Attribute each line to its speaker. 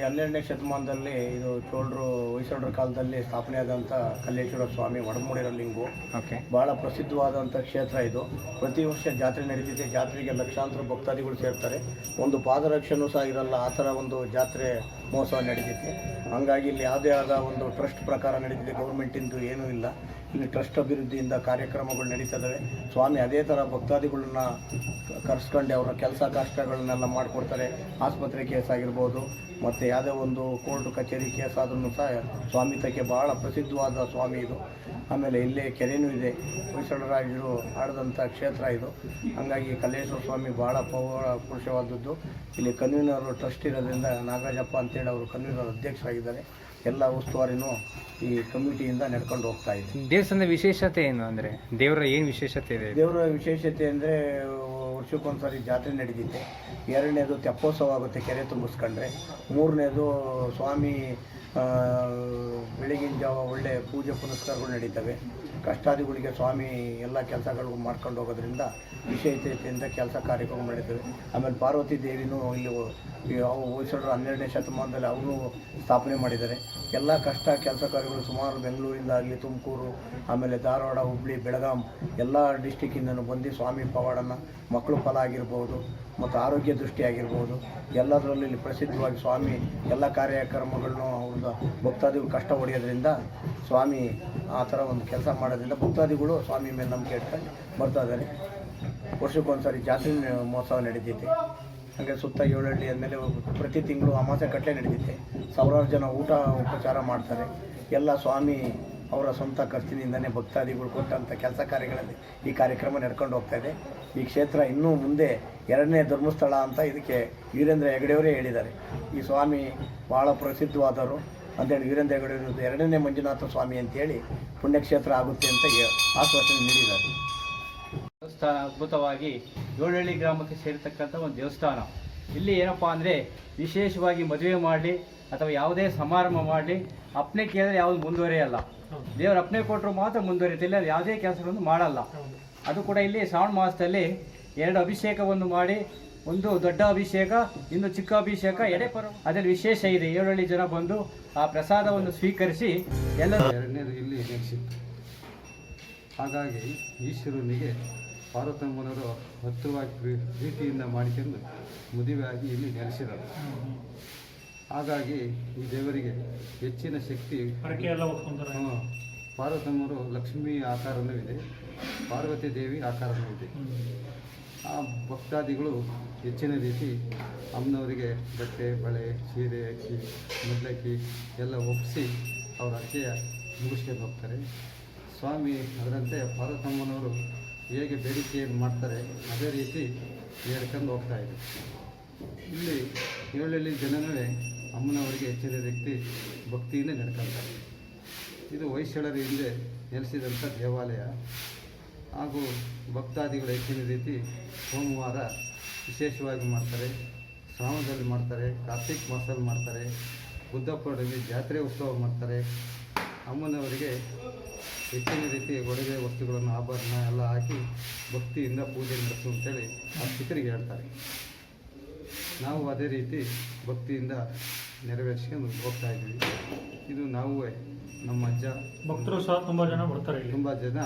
Speaker 1: ಹನ್ನೆರಡನೇ ಶತಮಾನದಲ್ಲಿ ಇದು ಚೋಳರು ಹೊಯ್ಸಳರ ಕಾಲದಲ್ಲಿ ಸ್ಥಾಪನೆಯಾದಂಥ ಕಲ್ಲೇಶ್ವರ ಸ್ವಾಮಿ ಒಡಮೂಡಿರೋ ಲಿಂಗು
Speaker 2: ಓಕೆ.
Speaker 1: ಬಹಳ ಪ್ರಸಿದ್ಧವಾದಂಥ ಕ್ಷೇತ್ರ ಇದು. ಪ್ರತಿ ವರ್ಷ ಜಾತ್ರೆ ನಡೀತಿದೆ ಜಾತ್ರೆಗೆ ಲಕ್ಷಾಂತರ ಭಕ್ತಾದಿಗಳು ಸೇರ್ತಾರೆ. ಒಂದು ಪಾದರಕ್ಷೆನೂ ಸಹ ಇರಲ್ಲ. ಆ ಥರ ಒಂದು ಜಾತ್ರೆ ಮಹೋತ್ಸವ ನಡೆದಿದೆ. ಹಂಗಾಗಿ ಇಲ್ಲಿ ಯಾವುದೇ ಆದ ಒಂದು ಟ್ರಸ್ಟ್ ಪ್ರಕಾರ ನಡೀತಿದೆ ಗೌರ್ಮೆಂಟಿಂದು ಏನೂ ಇಲ್ಲ. ಇಲ್ಲಿ ಟ್ರಸ್ಟ್ ಅಭಿವೃದ್ಧಿಯಿಂದ ಕಾರ್ಯಕ್ರಮಗಳು ನಡೀತದವೆ. ಸ್ವಾಮಿ ಅದೇ ಥರ ಭಕ್ತಾದಿಗಳನ್ನ ಕರೆಸ್ಕೊಂಡು ಅವರ ಕೆಲಸ ಕಷ್ಟಗಳನ್ನೆಲ್ಲ ಮಾಡಿಕೊಡ್ತಾರೆ. ಆಸ್ಪತ್ರೆ ಕೇಸ್ ಆಗಿರ್ಬೋದು, ಮತ್ತು ಯಾವುದೇ ಒಂದು ಕೋರ್ಟ್ ಕಚೇರಿ ಕೇಸ್ ಆದ್ರೂ ಸಹ ಸ್ವಾಮಿ ತಕ್ಕೆ ಭಾಳ ಪ್ರಸಿದ್ಧವಾದ ಸ್ವಾಮಿ ಇದು. ಆಮೇಲೆ ಇಲ್ಲೇ ಕೆರೆನೂ ಇದೆ. ಹೊಯ್ಸಳರಾಜರು ಆಡಿದಂಥ ಕ್ಷೇತ್ರ ಇದು. ಹಾಗಾಗಿ ಕಲ್ಲೇಶ್ವರ ಸ್ವಾಮಿ ಭಾಳ ಪೌರ ಪುರುಷವಾದದ್ದು. ಇಲ್ಲಿ ಕನ್ವೀನರು ಟ್ರಸ್ಟ್ ಇರೋದ್ರಿಂದ ನಾಗರಾಜಪ್ಪ ಅಂತೇಳಿ ಅವರು ಕನ್ವೀನರ್ ಅಧ್ಯಕ್ಷರಾಗಿದ್ದಾರೆ. ಎಲ್ಲ ಉಸ್ತುವಾರಿನೂ ಈ ಕಮಿಟಿಯಿಂದ ನಡ್ಕೊಂಡು ಹೋಗ್ತಾ ಇದೆ.
Speaker 2: ದೇವಸ್ಥಾನದ ವಿಶೇಷತೆ ಏನು ಅಂದರೆ? ದೇವರ ಏನು ವಿಶೇಷತೆ ಇದೆ?
Speaker 1: ದೇವರ ವಿಶೇಷತೆ ಅಂದರೆ ವರ್ಷಕ್ಕೊಂದ್ಸರಿ ಜಾತ್ರೆ ನಡೆದಿದೆ ಎರಡನೇದು ತೆಪ್ಪೋತ್ಸವ ಆಗುತ್ತೆ ಕೆರೆ ತುಂಬಿಸ್ಕೊಂಡ್ರೆ. ಮೂರನೇದು ಸ್ವಾಮಿ ಬೆಳಗಿನ ಜಾವ ಒಳ್ಳೆ ಪೂಜೆ ಪುನಸ್ಕಾರಗಳು ನಡೀತವೆ. ಕಷ್ಟಾದಿಗಳಿಗೆ ಸ್ವಾಮಿ ಎಲ್ಲ ಕೆಲಸಗಳು ಮಾಡ್ಕೊಂಡು ಹೋಗೋದ್ರಿಂದ ವಿಶೇಷತೆಯಿಂದ ಕೆಲಸ ಕಾರ್ಯಕ್ರಮ ನಡೀತವೆ. ಆಮೇಲೆ ಪಾರ್ವತಿ ದೇವಿನೂ ಇಲ್ಲಿ ಅವು ಹೊಯ್ಸಳರು ಹನ್ನೆರಡನೇ ಶತಮಾನದಲ್ಲಿ ಅವರು ಸ್ಥಾಪನೆ ಮಾಡಿದ್ದಾರೆ. ಎಲ್ಲ ಕಷ್ಟ ಕೆಲಸ ಕಾರ್ಯಗಳು ಸುಮಾರು ಬೆಂಗಳೂರಿಂದ ಆಗಲಿ ತುಮಕೂರು, ಆಮೇಲೆ ಧಾರವಾಡ, ಹುಬ್ಳಿ, ಬೆಳಗಾಂ, ಎಲ್ಲ ಡಿಸ್ಟಿಕ್ಕಿಂದನೂ ಬಂದು ಸ್ವಾಮಿ ಪವಾಡನ ಮಕ್ಕಳು ಫಲ ಆಗಿರ್ಬೋದು ಮತ್ತು ಆರೋಗ್ಯ ದೃಷ್ಟಿ ಆಗಿರ್ಬೋದು ಎಲ್ಲದರಲ್ಲೂ ಇಲ್ಲಿ ಪ್ರಸಿದ್ಧವಾಗಿ ಸ್ವಾಮಿ ಎಲ್ಲ ಕಾರ್ಯಕ್ರಮಗಳನ್ನು ಅವ್ರದ್ದು ಭಕ್ತಾದಿಗಳು ಕಷ್ಟ ಹೊಡೆಯೋದ್ರಿಂದ ಸ್ವಾಮಿ ಆ ಥರ ಒಂದು ಕೆಲಸ ಮಾಡೋದ್ರಿಂದ ಭಕ್ತಾದಿಗಳು ಸ್ವಾಮಿ ಮೇಲೆ ನಂಬಿಕೆ ಇಟ್ಕೊಂಡು ಬರ್ತಾ ಇದ್ದಾರೆ. ವರ್ಷಕ್ಕೊಂದ್ಸರಿ ಜಾತ್ರೆ ಮಹೋತ್ಸವ ನಡೀತೈತೆ. ಹಾಗೆ ಸುತ್ತ ಏಳಹಳ್ಳಿ ಅಂದಮೇಲೆ ಪ್ರತಿ ತಿಂಗಳು ಅಮಾಸೆ ಕಟ್ಟಲೆ ನಡೆದಿದೆ ಸಾವಿರಾರು ಜನ ಊಟ ಉಪಚಾರ ಮಾಡ್ತಾರೆ. ಎಲ್ಲ ಸ್ವಾಮಿ ಅವರ ಸ್ವಂತ ಖರ್ಚಿನಿಂದನೇ ಭಕ್ತಾದಿಗಳು ಕೊಟ್ಟಂಥ ಕೆಲಸ ಕಾರ್ಯಗಳಲ್ಲಿ ಈ ಕಾರ್ಯಕ್ರಮ ನಡ್ಕೊಂಡು ಹೋಗ್ತಾ ಇದೆ. ಈ ಕ್ಷೇತ್ರ ಇನ್ನೂ ಮುಂದೆ ಎರಡನೇ ಧರ್ಮಸ್ಥಳ ಅಂತ ಇದಕ್ಕೆ ವೀರೇಂದ್ರ ಹೆಗಡೆಯವರೇ ಹೇಳಿದ್ದಾರೆ. ಈ ಸ್ವಾಮಿ ಭಾಳ ಪ್ರಸಿದ್ಧವಾದರು ಅಂತೇಳಿ ವೀರೇಂದ್ರ ಹೆಗಡೆಯವರು ಎರಡನೇ ಮಂಜುನಾಥ ಸ್ವಾಮಿ ಅಂತೇಳಿ ಪುಣ್ಯಕ್ಷೇತ್ರ ಆಗುತ್ತೆ ಅಂತ ಆಶ್ವಾಸನೆ ನೀಡಿದ್ದಾರೆ.
Speaker 3: ದೇವಸ್ಥಾನ ಅದ್ಭುತವಾಗಿ ಏಳಹಳ್ಳಿ ಗ್ರಾಮಕ್ಕೆ ಸೇರಿರ್ತಕ್ಕಂಥ ಒಂದು ದೇವಸ್ಥಾನ. ಇಲ್ಲಿ ಏನಪ್ಪ ಅಂದರೆ ವಿಶೇಷವಾಗಿ ಮದುವೆ ಮಾಡಲಿ ಅಥವಾ ಯಾವುದೇ ಸಮಾರಂಭ ಮಾಡಲಿ ಅಪ್ನೆ ಕೇಳಿದ್ರೆ ಯಾವುದು ಮುಂದುವರಿಯಲ್ಲ. ದೇವರ ಅಪ್ನೆ ಕೊಟ್ಟರು ಮಾತ್ರ ಮುಂದುವರಿಯುತ್ತಿಲ್ಲ ಅದು ಯಾವುದೇ ಕೆಲಸಗಳನ್ನು ಮಾಡಲ್ಲ. ಅದು ಕೂಡ ಇಲ್ಲಿ ಶ್ರಾವಣ ಮಾಸದಲ್ಲಿ ಎರಡು ಅಭಿಷೇಕವನ್ನು ಮಾಡಿ ಒಂದು ದೊಡ್ಡ ಅಭಿಷೇಕ ಇನ್ನು ಚಿಕ್ಕ ಅಭಿಷೇಕ ಎಡೆ ಪರ ಅದರಲ್ಲಿ ವಿಶೇಷ ಇದೆ. ಏಳಹಳ್ಳಿ ಜನ ಬಂದು ಆ ಪ್ರಸಾದವನ್ನು ಸ್ವೀಕರಿಸಿ ಎಲ್ಲ
Speaker 4: ಎರಡನೇದು ಇಲ್ಲಿ ಹಾಗಾಗಿ ಈಶ್ವರನಿಗೆ ಪಾರ್ವತಮ್ಮನವರು ಹತ್ತಿರವಾಗಿ ಪ್ರೀ- ಪ್ರೀತಿಯಿಂದ ಮಾಡಿಕೊಂಡು ಮದುವೆಯಾಗಿ ಇಲ್ಲಿ ನೆಲೆಸಿದರು. ಹಾಗಾಗಿ ಈ ದೇವರಿಗೆ ಹೆಚ್ಚಿನ ಶಕ್ತಿ. ಪಾರ್ವತಮ್ಮರು ಲಕ್ಷ್ಮೀ ಆಕಾರನೂ ಇದೆ ಪಾರ್ವತಿ ದೇವಿ ಆಕಾರನೂ ಇದೆ ಆ ಭಕ್ತಾದಿಗಳು ಹೆಚ್ಚಿನ ರೀತಿ ಅಮ್ಮನವರಿಗೆ ಬಟ್ಟೆ ಬಳೆ ಸೀರೆ ಅಕ್ಕಿ ಮುದ್ಲಕ್ಕಿ ಎಲ್ಲ ಒಪ್ಪಿಸಿ ಅವರ ಅಜ್ಜೆಯ ಮುಗಿಸ್ಕೊಂಡು ಹೋಗ್ತಾರೆ. ಸ್ವಾಮಿ ಅದರಂತೆ ಪಾರ್ವತಮ್ಮನವರು ಹೇಗೆ ಬೇಡಿಕೆಯನ್ನು ಮಾಡ್ತಾರೆ, ಅದೇ ರೀತಿ ಹೇಳ್ಕೊಂಡು ಹೋಗ್ತಾ ಇದೆ. ಇಲ್ಲಿ ಏಳಲ್ಲಿ ಜನಗಳೇ ಅಮ್ಮನವರಿಗೆ ಹೆಚ್ಚಿನ ವ್ಯಕ್ತಿ ಭಕ್ತಿಯಿಂದ ನಡ್ಕೊಳ್ತಾರೆ ಇದು ವೈಶ್ಯಳರ ಹಿಂದೆ ನೆಲೆಸಿದಂಥ ದೇವಾಲಯ. ಹಾಗೂ ಭಕ್ತಾದಿಗಳು ಹೆಚ್ಚಿನ ರೀತಿ ಸೋಮವಾರ ವಿಶೇಷವಾಗಿ ಮಾಡ್ತಾರೆ. ಶ್ರಾವಣದಲ್ಲಿ ಮಾಡ್ತಾರೆ, ಕಾರ್ತಿಕ್ ಮಾಸದಲ್ಲಿ ಮಾಡ್ತಾರೆ, ಬುದ್ಧ ಜಾತ್ರೆ ಉತ್ಸವ ಮಾಡ್ತಾರೆ. ಅಮ್ಮನವರಿಗೆ ಹೆಚ್ಚಿನ ರೀತಿ ಒಡವೆ ವಸ್ತುಗಳನ್ನು ಆಭರಣ ಎಲ್ಲ ಹಾಕಿ ಭಕ್ತಿಯಿಂದ ಪೂಜೆ ನಡೆಸು ಅಂತೇಳಿ ಅರ್ಚಕರಿಗೆ ಹೇಳ್ತಾರೆ. ನಾವು ಅದೇ ರೀತಿ ಭಕ್ತಿಯಿಂದ ನೆರವೇರಿಸ್ಕೊಂಡು ಹೋಗ್ತಾ ಇದ್ದೀವಿ. ಇದು ನಾವು ನಮ್ಮ ಅಜ್ಜ.
Speaker 5: ಭಕ್ತರು ಸಹ ತುಂಬ ಜನ ಬರ್ತಾರೆ ಇಲ್ಲಿ.
Speaker 4: ತುಂಬ ಜನ